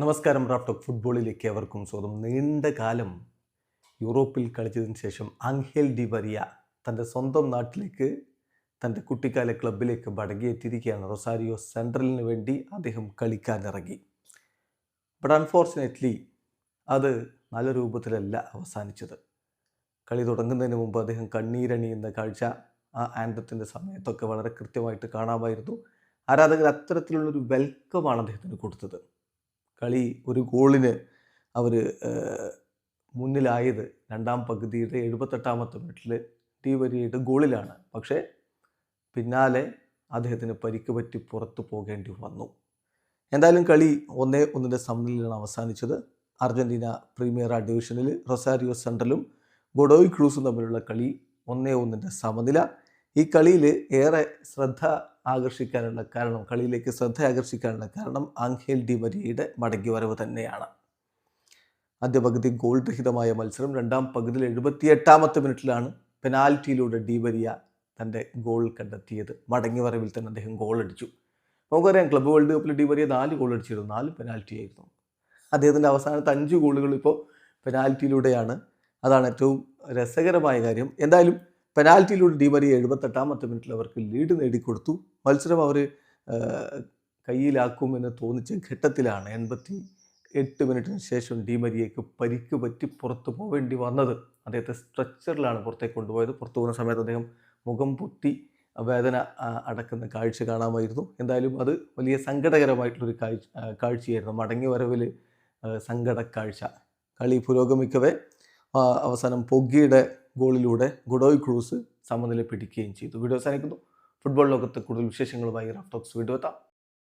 നമസ്കാരം റാഫ്റ്റോക്ക് ഫുട്ബോളിലേക്ക് അവർക്കും സ്വാഗതം. നീണ്ട കാലം യൂറോപ്പിൽ കളിച്ചതിന് ശേഷം അങ്ഹേൽ വരിയ തന്റെ സ്വന്തം നാട്ടിലേക്ക് തന്റെ കുട്ടിക്കാല ക്ലബിലേക്ക് മടങ്ങിയെത്തിയിരിക്കുകയാണ്. റൊസാരിയോ സെൻട്രലിന് വേണ്ടി അദ്ദേഹം കളിക്കാനിറങ്ങി. ബട്ട് അൺഫോർച്ചുനേറ്റ്ലി അത് നല്ല രൂപത്തിലല്ല അവസാനിച്ചത്. കളി തുടങ്ങുന്നതിന് മുമ്പ് അദ്ദേഹം കണ്ണീരണിയുന്ന കാഴ്ച ആ ആൻഡത്തിന്റെ സമയത്തൊക്കെ വളരെ കൃത്യമായിട്ട് കാണാമായിരുന്നു. ആരാധകർ അത്തരത്തിലുള്ളൊരു വെൽക്കമാണ് അദ്ദേഹത്തിന് കൊടുത്തത്. കളി ഒരു ഗോളിന് അവർ മുന്നിലായത് രണ്ടാം പകുതിയുടെ എഴുപത്തെട്ടാമത്തെ മിനിറ്റിൽ ഡി വരിയുടെ ഗോളിലാണ്. പക്ഷേ പിന്നാലെ അദ്ദേഹത്തിന് പരിക്ക് പറ്റി പുറത്തു പോകേണ്ടി വന്നു. എന്തായാലും കളി ഒന്നേ ഒന്നിന്റെ സമനിലാണ് അവസാനിച്ചത്. അർജന്റീന പ്രീമിയർ ഡിവിഷനിൽ റൊസാരിയോ സെൻട്രലും ഗൊഡോയ് ക്രൂസും തമ്മിലുള്ള കളി ഒന്നേ ഒന്നിന്റെ സമനില. ഈ കളിയിൽ ഏറെ ശ്രദ്ധ ആകർഷിക്കാനുള്ള കാരണം കളിയിലേക്ക് ശ്രദ്ധ ആകർഷിക്കാനുള്ള കാരണം ആംഗേൽ ഡി മരിയയുടെ മടങ്ങിവരവ് തന്നെയാണ്. ആദ്യ പകുതി ഗോൾ രഹിതമായ മത്സരം രണ്ടാം പകുതിയിൽ എഴുപത്തിയെട്ടാമത്തെ മിനിറ്റിലാണ് പെനാൽറ്റിയിലൂടെ ഡി വരിയ തന്റെ ഗോൾ കണ്ടെത്തിയത്. മടങ്ങി വരവിൽ തന്നെ അദ്ദേഹം ഗോൾ അടിച്ചു. നമുക്കറിയാം ക്ലബ്ബ് വേൾഡ് കപ്പിൽ ഡി വരിയ നാല് ഗോൾ അടിച്ചിരുന്നു നാല് പെനാൽറ്റി ആയിരുന്നു. അദ്ദേഹത്തിന്റെ അവസാനത്തെ അഞ്ച് ഗോളുകൾ ഇപ്പോൾ പെനാൽറ്റിയിലൂടെയാണ്. അതാണ് ഏറ്റവും രസകരമായ കാര്യം. എന്തായാലും പെനാൽറ്റിയിലൂടെ ഡിമരി എഴുപത്തെട്ടാമത്തെ മിനിറ്റിൽ അവർക്ക് ലീഡ് നേടിക്കൊടുത്തു. മത്സരം അവർ കയ്യിലാക്കുമെന്ന് തോന്നിച്ച ഘട്ടത്തിലാണ് എൺപത്തി എട്ട് മിനിറ്റിന് ശേഷം ഡിമരിയയ്ക്ക് പരിക്ക് പറ്റി പുറത്തു പോവേണ്ടി വന്നത്. അദ്ദേഹത്തെ സ്ട്രെച്ചറിലാണ് പുറത്തേക്ക് കൊണ്ടുപോയത്. പുറത്തു പോകുന്ന സമയത്ത് അദ്ദേഹം മുഖം പൊട്ടി വേദന അടക്കുന്ന കാഴ്ച കാണാമായിരുന്നു. എന്തായാലും അത് വലിയ സങ്കടകരമായിട്ടുള്ളൊരു കാഴ്ച കാഴ്ചയായിരുന്നു. മടങ്ങി വരവിൽ സങ്കട കാഴ്ച കളി പുരോഗമിക്കവേ അവസാനം പൊഗ്ഗിയുടെ ഗോളിലൂടെ ഗുഡോയ് ക്രൂസ് സമനില പിടിക്കുകയും ചെയ്തു. വീഡിയോ അവസാനിക്കുന്നു. ഫുട്ബോൾ ലോകത്ത് കൂടുതൽ വിശേഷങ്ങളുമായി റഫ്റ്റോക്സ് വീഡിയോ എത്താം.